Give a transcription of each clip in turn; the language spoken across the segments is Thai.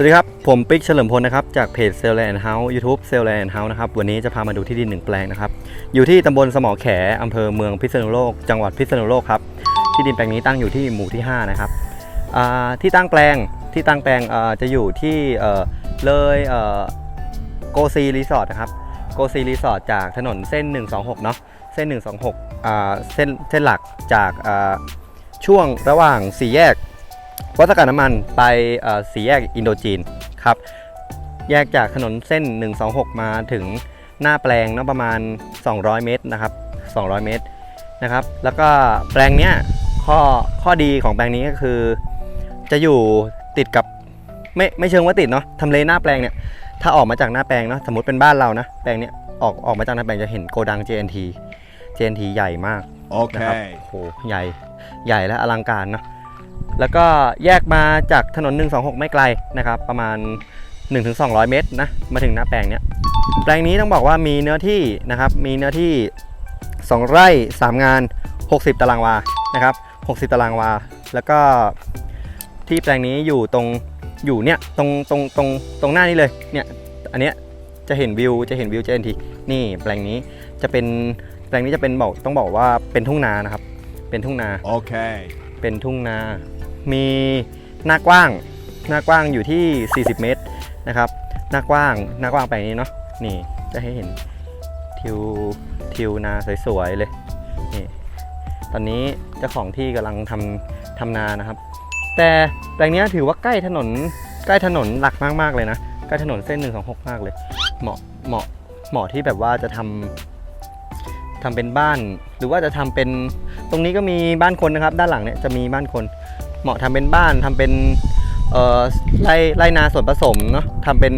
สวัสดีครับ ผมปิ๊กเฉลิมพลนะครับ จากเพจเซลแลนด์เฮาส์ยูทูบเซลแลนด์เฮาส์นะครับ วันนี้จะพามาดูที่ดินหนึ่งแปลงนะครับ อยู่ที่ตำบลสมอแขอำเภอเมืองพิษณุโลก จังหวัดพิษณุโลกครับ ที่ดินแปลงนี้ตั้งอยู่ที่หมู่ที่ 5 นะครับที่ตั้งแปลงที่ตั้งแปลงจะอยู่ที่เลยโกซีรีสอร์ทนะครับ โกซีรีสอร์ทจากถนนเส้น 126 เนาะ เส้น 126อ่าเส้นเส้นหลักจากช่วงระหว่างสี่แยก วัดสกัดน้ำมันไปเอ่อสี่แยกอินโดจีนครับแยกจากถนนเส้น 126 มาถึงหน้าแปลงเนาะประมาณ 200 เมตรนะครับ 200 เมตรนะครับ แล้วก็แปลงเนี้ยข้อข้อดีของแปลงนี้ก็คือ จะอยู่ติดกับไม่ไม่เชิงว่าติดเนาะทำเลหน้าแปลงเนี่ยถ้าออกมาจากหน้าแปลงเนาะสมมติเป็นบ้านเรานะแปลงเนี้ยออกออกมาจากหน้าแปลงจะเห็นโกดัง JNT JNT ใหญ่มากนะครับ Okay. โอ้โหใหญ่ใหญ่และอลังการเนาะ แล้วก็แยกมาจากถนน 126 ไม่ไกลนะครับ ประมาณ 1-200 เมตรนะ มาถึงหน้าแปลงเนี้ย แปลงนี้ต้องบอกว่ามีเนื้อที่นะครับ มีเนื้อที่ 2 ไร่ 3 งาน 60 ตารางวา นะครับ 60 ตารางวา แล้วก็ที่แปลงนี้อยู่ตรง อยู่เนี่ย ตรงตรงตรงตรงหน้านี้เลย เนี่ย อันเนี้ยจะเห็นวิว จะเห็นวิวเจนที นี่แปลงนี้จะเป็น แปลงนี้จะเป็นบอกต้องบอกว่าเป็นทุ่งนานะครับ เป็นทุ่งนา Okay. เป็นทุ่งนา มีหน้ากว้าง หน้ากว้างอยู่ที่ 40 เมตรนะครับ หน้ากว้าง หน้ากว้างแปลงนี้เนาะ นี่จะให้เห็นทิวทิวนาสวยๆเลย นี่ ตอนนี้เจ้าของที่กำลังทำทำนานะครับ แต่แปลงนี้ถือว่าใกล้ถนน ใกล้ถนนหลักมากๆเลยนะ ใกล้ถนนเส้น 126 มากเลย เหมาะ เหมาะ เหมาะที่แบบว่าจะทำทำเป็นบ้านหรือว่าจะทำเป็นตรงนี้ก็มีบ้านคนนะครับ ด้านหลังเนี่ยจะมีบ้านคน เหมาะทำเป็นบ้านทำเป็นไร่ไร่นาส่วนผสมเนาะทำเป็น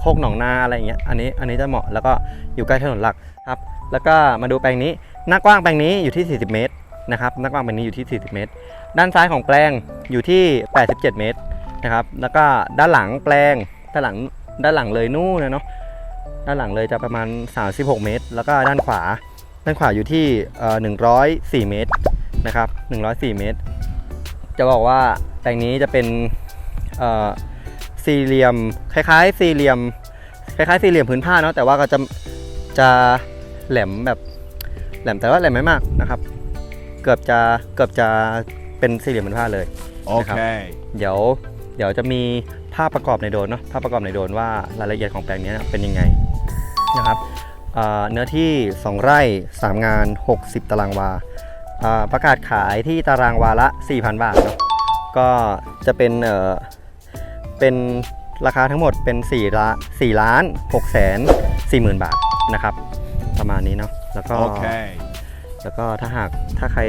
โคกหนองนาอะไรอย่างเงี้ยอันนี้อันนี้จะเหมาะแล้วก็อยู่ใกล้ถนนหลักครับ แล้วก็มาดูแปลงนี้หน้ากว้างแปลงนี้อยู่ที่ 40 เมตรนะครับหน้ากว้างแปลงนี้อยู่ที่ 40 เมตร ด้านซ้ายของแปลงอยู่ที่ 87 เมตรนะครับแล้วก็ด้านหลังแปลงด้านหลังด้านหลังเลยนู่นนะเนาะด้านหลังเลยจะประมาณ 36 เมตร แล้วก็ด้านขวา ด้านขวาอยู่ที่ 104 เมตรนะครับ104 เมตร จะบอกว่าแปลงนี้จะเป็นเอ่อสี่เหลี่ยมคล้ายๆ สี่เหลี่ยมคล้ายๆสี่เหลี่ยมพื้นผ้าเนาะแต่ว่าก็จะจะแหลมแบบแหลมแต่ว่าแหลมไม่มากนะครับ เกือบจะเกือบจะเป็นสี่เหลี่ยมพื้นผ้าเลย Okay. เดี๋ยวเดี๋ยวจะมีภาพประกอบในโดรนเนาะภาพประกอบในโดรนว่ารายละเอียดของแปลงนี้เป็นยังไงนะครับเอ่อเนื้อที่ 2 ไร่ 3 งาน 60 ตารางวาอ่า ประกาศขายที่ตารางวาละ 4,000 บาทเนาะก็จะเป็นเอ่อเป็นราคาทั้งหมดเป็น4ล้าน4ล้าน6แสน4หมื่นบาทนะครับ ประมาณนี้เนาะแล้วก็ Okay. แล้วก็ถ้าหากถ้าใคร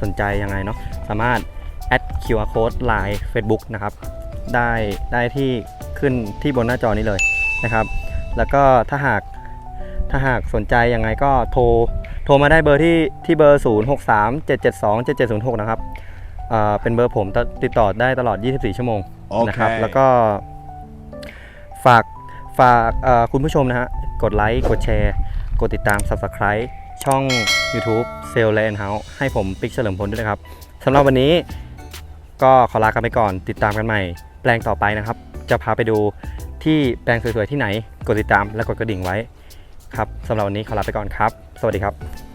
สนใจยังไงเนาะสามารถแอด QR code Line Facebook นะครับ ได้ได้ที่ขึ้นที่บนหน้าจอนี้เลยนะครับ แล้วก็ถ้าหากถ้าหากสนใจยังไงก็โทรโทรมาได้เบอร์ที่ที่เบอร์ 0 6 3 7 7 2 7 7 0 6 นะครับเอ่อเป็นเบอร์ผมตติดต่อได้ตลอด 24 ชั่วโมงนะครับ Okay. แล้วก็ฝากฝากเอ่อคุณผู้ชมนะฮะ กดไลค์ กดแชร์ กดติดตาม Subscribe ช่อง YouTube s a l e Land House ให้ผมปิ๊กเฉลิมพลด้วยนะครับสำหรับวันนี้ก็ขอลากันไปก่อน ติดตามกันใหม่ แปลงต่อไปนะครับ จะพาไปดูที่แปลงสวยๆที่ไหน กดติดตามและกดกระดิ่งไว้ ครับสำหรับวันนี้ขอลาไปก่อนครับ สวัสดีครับ